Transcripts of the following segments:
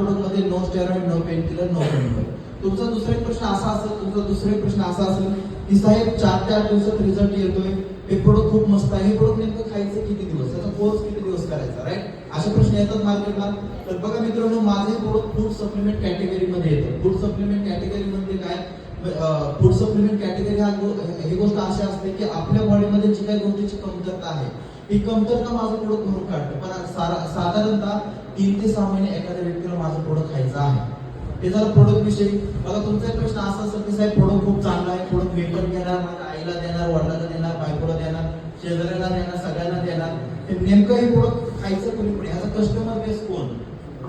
प्रोडक्टमध्ये no steroid no pain killer no pain तुमचा दुसरा एक प्रश्न असा असेल तुमचा दुसरा एक प्रश्न असा असेल की साहेब चार ते आठ दिवसात रिझल्ट येतोय. हे प्रोडक्ट खूप मस्त आहे. हे प्रोडक्ट नेमकं खायचं किती दिवस? त्याचा कोर्स किती दिवस करायचा राईट असे प्रश्न येतात मार्केटला तर बघा मित्रांनो माझे प्रोडक्ट फूड सप्लिमेंट कॅटेगरीमध्ये येतं. फूड सप्लिमेंट कॅटेगरी म्हणजे काय? फूड सप्लिमेंट कॅटेगरी हा ही गोष्ट अशी असते की आपल्या बॉडीमध्ये जी काही गोष्टीची कमतरता आहे ही कमतरता माझं प्रोडक्ट भरून काढतं. पण साधारणतः तीन ते सहा महिने एखाद्या व्यक्तीला माझं प्रोडक्ट खायचं आहे. ते झालं प्रोडक्ट विषयी मला तुमचा एक प्रश्न असा असेल की साहेब प्रोडक्ट खूप चांगला आहे प्रोडक्ट मी घेणार माझ्या आईला देणार वडिलांना देणार बायकोला देणार शेजाऱ्याला देणार सगळ्यांना देणार. हे नेमकं हे प्रोडक्ट खायचं कोणी पण ह्याचा कस्टमर बेस कोण?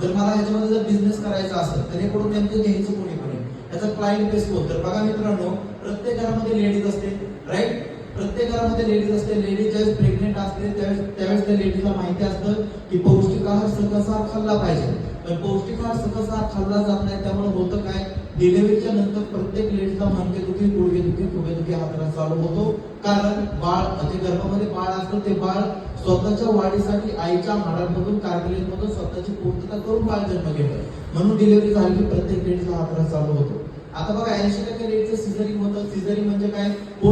जर मला ह्याच्यामध्ये जर बिझनेस करायचा असेल तर हे प्रोडक्ट नेमकं घ्यायचं कोणी कोणी? याचा क्लायंट बेस कोण? तर बघा मित्रांनो प्रत्येक घरामध्ये लेडीज असते राईट प्रत्येक घरामध्ये लेडीज असते लेडीज ज्यावेळेस प्रेग्नेंट असते त्यावेळेस त्यावेळेस त्या लेडीजला माहिती असतं की पौष्टिक आहार सकसा खाल्ला पाहिजे. पण पौष्टिक आहार सकसा खाल्ला जात नाही त्यामुळे होतं काय? डिलिव्हरीच्या नंतर प्रत्येक लेडीजला मानके दुखी गुडघे दुखी खुबे दुखी हा त्रास चालू होतो. कारण बाळ जे गर्भामध्ये बाळ असतं ते बाळ स्वतःच्या वाढीसाठी आईच्या हाडांमधून कार्बोलेट स्वतःची पूर्तता करून बाळ जन्म घेतं. म्हणून डिलिव्हरी झाली की प्रत्येक लेडीजला हा त्रास चालू होतो. आता बघा ऐंशी टक्के लेडीचं सिझरिंग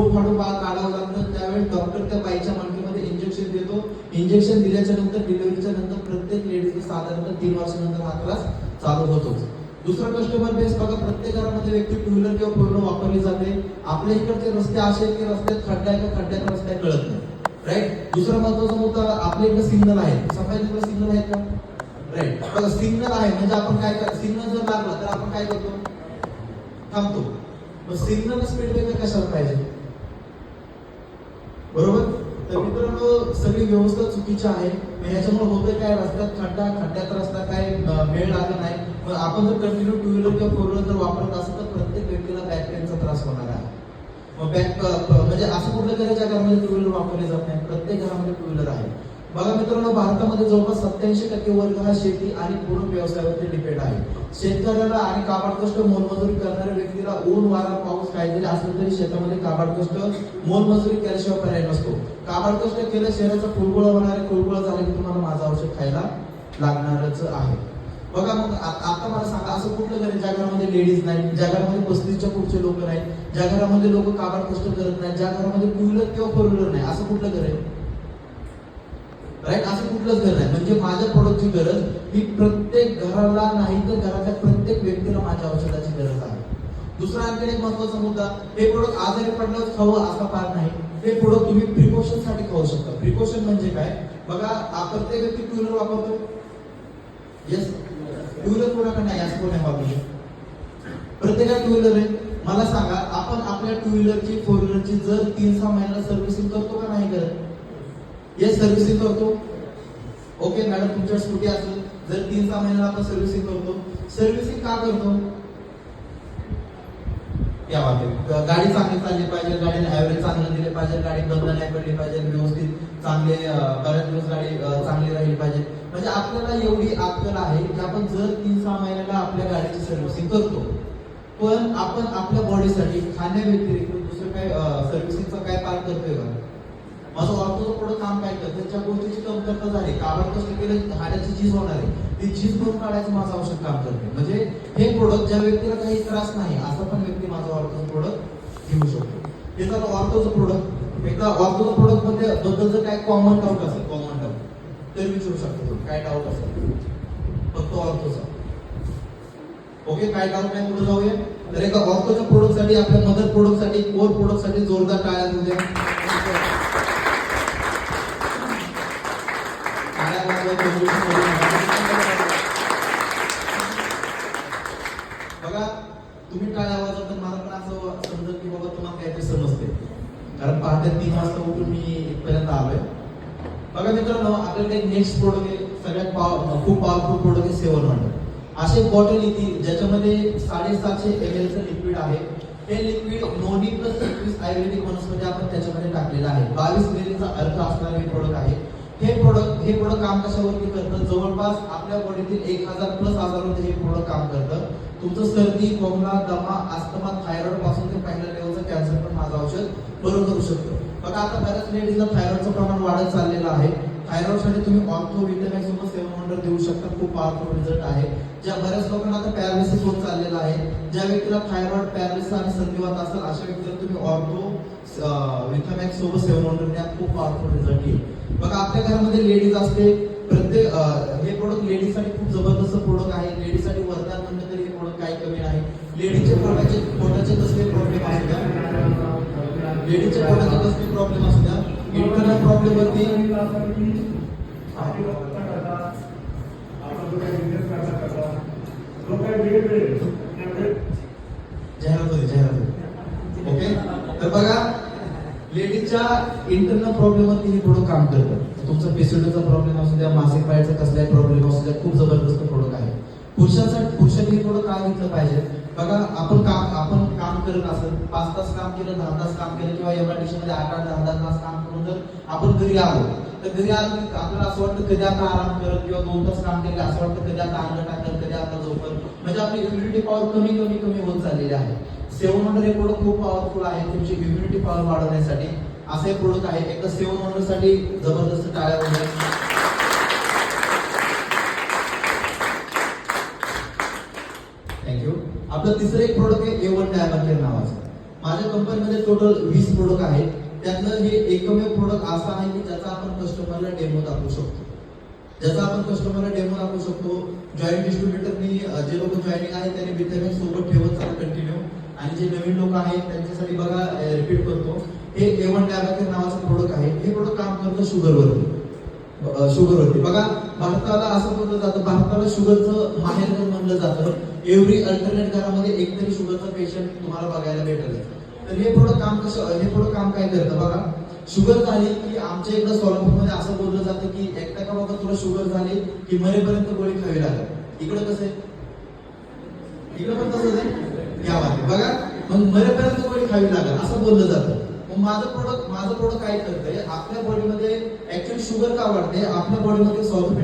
पोट बाळ काढावं लागतं त्यावेळेस डॉक्टर त्या बाईच्या मांडीमध्ये इंजेक्शन देतो. इंजेक्शन दिल्याच्या नंतर डिलिव्हरीच्या नंतर प्रत्येक लेडीजला साधारणतः तीन वर्षानंतर हा त्रास चालू होतोच दुसरा कस्टमर बेस बघा प्रत्येक घरामध्ये व्यक्ती टू व्हीलर किंवा फोर व्हीलर वापरली जाते. आपल्या इकडचे रस्ते असे आहेत की रस्त्यात खड्डा आहे का खड्ड्यात रस्ते कळत नाही. राईट दुसरा महत्त्वाचा मुद्दा आपल्या इकडे सिग्नल आहे. सफाईकडे सिग्नल आहे का? राईट बघा सिग्नल आहे. म्हणजे आपण काय सिग्नल जर लागला तर आपण काय करतो? थांबतो. मग सिग्नल स्पीड ब्रेकर कशाला पाहिजे? बरोबर? तर मित्रांनो सगळी व्यवस्था चुकीची आहे. मग ह्याच्यामुळे होतं काय? रस्त्यात खड्डा खड्ड्यात रस्ता काय वेळ मेळ लागला नाही. मग आपण जर कंटिन्यू टू व्हीलर किंवा फोर व्हीलर जर वापरत असेल तर प्रत्येक व्यक्तीला बॅक पेनचा त्रास होणार आहे. मग बॅक म्हणजे असं कुठलं घर ज्या घरामध्ये टू व्हीलर वापरले जात नाही. प्रत्येक घरामध्ये टू व्हीलर आहे. बघा मित्रांनो भारतामध्ये जवळपास सत्याऐंशी टक्के वर्ग हा शेती आणि पूर्ण व्यवसायावरती डिपेंड आहे. शेतकऱ्याला आणि काबाड कष्ट मोलमजुरी करणाऱ्या व्यक्तीला ऊन वारा पाऊस काहीतरी असलं तरी शेतामध्ये काबाड कष्ट मोलमजुरी केल्याशिवाय पर्याय नसतो. काबाड कष्ट केलं शहराचा फुलगोळा होणारे फुलगोळा झाला की तुम्हाला माझं औषध खायला लागणारच आहे. बघा मग आता मला सांगा असं कुठलं घर ज्या घरामध्ये लेडीज नाही ज्या घरामध्ये पस्तीसच्या पुढचे लोक नाहीत ज्या घरामध्ये लोक काबाड कष्ट करत नाही ज्या घरामध्ये टू व्हीलर किंवा फोर व्हीलर नाही असं कुठलं घर आहे? राईट असं कुठलंच घर नाही. म्हणजे माझ्या प्रोडक्टची गरज ही प्रत्येक घराला नाही तर घराच्या प्रत्येक व्यक्तीला माझ्या औषधाची गरज आहे. दुसरा आणखी एक महत्त्वाचा मुद्दा हे प्रोडक्ट आजारी पडल्यावर खावं असा फार नाही. हे प्रोडक्ट तुम्ही प्रिकॉशनसाठी खाऊ शकता. प्रिकॉशन म्हणजे काय? बघा प्रत्येक व्यक्ती टू व्हीलर वापरतो येस टू व्हीलर कोणाकडे नाही? असं कोणी वापरतो प्रत्येकाला टू व्हीलर आहे. मला सांगा आपण आपल्या टू व्हीलरची फोर व्हीलरची जर तीन सहा महिन्याला सर्व्हिसिंग करतो का? हे सर्व्हिसिंग करतो ओके मॅडम तुमच्या स्कूटी असेल. जर तीन सहा महिन्याला आपण सर्व्हिसिंग करतो सर्व्हिसिंग का करतो? या बाबतीत गाडी चांगली चालली पाहिजे गाडीला ऍव्हरेज चांगलं दिले पाहिजे गाडी बंद नाही पडली पाहिजे व्यवस्थित चांगले बऱ्याच दिवस गाडी चांगली राहिली पाहिजे. म्हणजे आपल्याला एवढी अक्कल आहे की आपण जर तीन सहा महिन्याला आपल्या गाडीची सर्व्हिसिंग करतो. पण आपण आपल्या बॉडीसाठी खाण्याव्यतिरिक्त दुसरं काय सर्व्हिसिंगचा काय पार्ट करतोय का? माझं ऑर्थोचं पुढे काम काय करतं? ज्या गोष्टीची कमतरता झाली. काबाड कष्ट केलं? हाडाची झीज होणार आहे. ती झीज भरून काढायचं माझं औषध काम करते. म्हणजे हे प्रोडक्ट ज्या व्यक्तीला काही त्रास नाही असं पण व्यक्ती माझं ऑर्थोचं प्रोडक्ट घेऊ शकतो. हे झालं ऑर्थोचं प्रोडक्ट एकदा ऑर्थोचं प्रोडक्टमध्ये बद्दल जर काय कॉमन डाऊट असेल कॉमन डाऊट तर विचारू शकतो तुम्ही. काय डाऊट असेल? फक्त ऑर्थोचा ओके काय डाऊट नाही पुढे जाऊया. तर एका ऑर्थोच्या प्रोडक्टसाठी आपल्या मदर प्रोडक्टसाठी कोर प्रोडक्टसाठी जोरदार टाळ्या देऊ बघा तुम्ही टाळ्या वाजवता मला पण असं समजत की बाबा तुम्हाला काहीतरी समजते कारण पहाटे तीन वाजता उठून मी इथपर्यंत आलोय. बघा मित्रांनो आपल्याकडे एक नेक्स्ट प्रोडक्ट आहे. सगळ्यात पाव खूप पॉवरफुल प्रोडक्ट आहे सेवन हंड्रेड. असे बॉटल येतील ज्याच्यामध्ये साडेसातशे एम एलचं लिक्विड आहे. हे लिक्विड नोनी प्लस एकवीस आयुर्वेदिक वनस्पती आपण त्याच्यामध्ये टाकलेलं आहे. बावीस मिलीचा अर्थ असणारे हे प्रोडक्ट आहे. हे प्रोडक्ट हे प्रोडक्ट काम कशावरती करतं? जवळपास आपल्या बॉडीतील एक हजार प्लस आजारांमध्ये हे प्रोडक्ट काम करतं. तुमचं सर्दी खोकला दमा अस्थमा थायरॉइडपासून ते पहिल्या लेवलचं कॅन्सर पण माझं औषध बरं करू शकतो. बघा आता बऱ्याच लेडीजला थायरॉइडचं प्रमाण वाढत चाललेलं आहे. थायरॉइडसाठी तुम्ही ऑर्थो विटॅमिन सोबत सेवन वंडर देऊ शकता. खूप पॉवरफुल रिझल्ट आहे. ज्या बऱ्याच लोकांना आता पॅरालिसिस होत चाललेला आहे. ज्या व्यक्तीला थायरॉइड पॅरालिसिस आणि संधिवात असेल अशा व्यक्तीला तुम्ही ऑर्थो विथामॅक्स सोबत सेवन हंड्रेड द्या खूप पॉवरफुल रिझल्ट येईल बघा आपल्या घरामध्ये लेडीज असते प्रत्येक हे प्रोडक्ट लेडीजसाठी खूप जबरदस्त प्रोडक्ट आहे. लेडीजसाठी वरदान म्हणलं तरी हे प्रोडक्ट काही कमी नाही. लेडीजचे पोटाचे पोटाचे कसले प्रॉब्लेम असू द्या? लेडीजच्या पोटाचे कसले प्रॉब्लेम असू द्या? इंटरनल प्रॉब्लेम वरती जाहिरात होती जाहिरात होती ओके तर बघा लेडीजच्या इंटरनल प्रॉब्लेम तिने थोडं काम करतं. तुमचा पेसिडचा प्रॉब्लेम असू द्या मासिक पाळीचा कसलाही प्रॉब्लेम असू द्या खूप जबरदस्त प्रोडक्ट आहे. पुरुषांसाठी पुरुषांनी थोडं काय घेतलं पाहिजे? बघा आपण काम आपण काम करत असेल पाच तास काम केलं दहा तास काम केलं किंवा एवढ्या मध्ये आठ आठ दहा दहा तास काम करून जर आपण घरी आलो तर घरी आलो की आपल्याला असं वाटतं कधी आता आराम करत किंवा दोन तास काम केलं असं वाटतं कधी आता अंग टाकलं कधी आता झोपल म्हणजे आपली इम्युनिटी पॉवर कमी कमी कमी होत चाललेली आहे. सेवन हंड्रेड हे प्रोडक्ट खूप पॉवरफुल आहे तुमची इम्युनिटी पॉवर वाढवण्यासाठी. असे प्रोडक्ट आहे. एक सेवन वंडरसाठी जबरदस्त टाळ्या वगैरे. थँक्यू आपलं तिसरं एक प्रोडक्ट आहे ए वन नावाचं. माझ्या कंपनीमध्ये टोटल वीस प्रोडक्ट आहेत. त्यातलं हे एकमेव प्रोडक्ट असा आहे की ज्याचा आपण कस्टमरला डेमो दाखवू शकतो. ज्याचा आपण कस्टमरला डेमो दाखवू शकतो जॉईंट डिस्ट्रीब्युटरनी जे लोक जॉईनिंग आहेत त्यांनी विद्यार्थ्यांनी सोबत ठेवत चालू कंटिन्यू आणि जे नवीन लोक आहेत त्यांच्यासाठी बघा रिपीट करतो. हे ए वन नावाचं प्रोडक्ट आहे. हे प्रोडक्ट काम करतं शुगरवरती शुगरवरती बघा भारताला असं बोललं जातं भारताला शुगरचं माहेरघर म्हणलं जातं. एव्हरी अल्टरनेट घरामध्ये एक तरी शुगरचा पेशंट तुम्हाला बघायला भेटेल. तर हे प्रोडक्ट काम कसं हे प्रोडक्ट काम काय करतं बघा? शुगर झाली की आमच्या इकडं सोलापूरमध्ये असं बोललं जातं की एकटा का बाबा तुला शुगर झाली की मरेपर्यंत गोळी खावी लागेल. इकडं कसं आहे? इकडं पण तसंच आहे? या बघा मग मरेपर्यंत गोळी खावी लागेल. असं बोललं जातं. माझं प्रोडक्ट माझं प्रोडक्ट काय करतंय? आपल्या बॉडीमध्ये ऍक्च्युअली शुगर का वाढते? आपल्या बॉडीमध्ये सॉल्फेट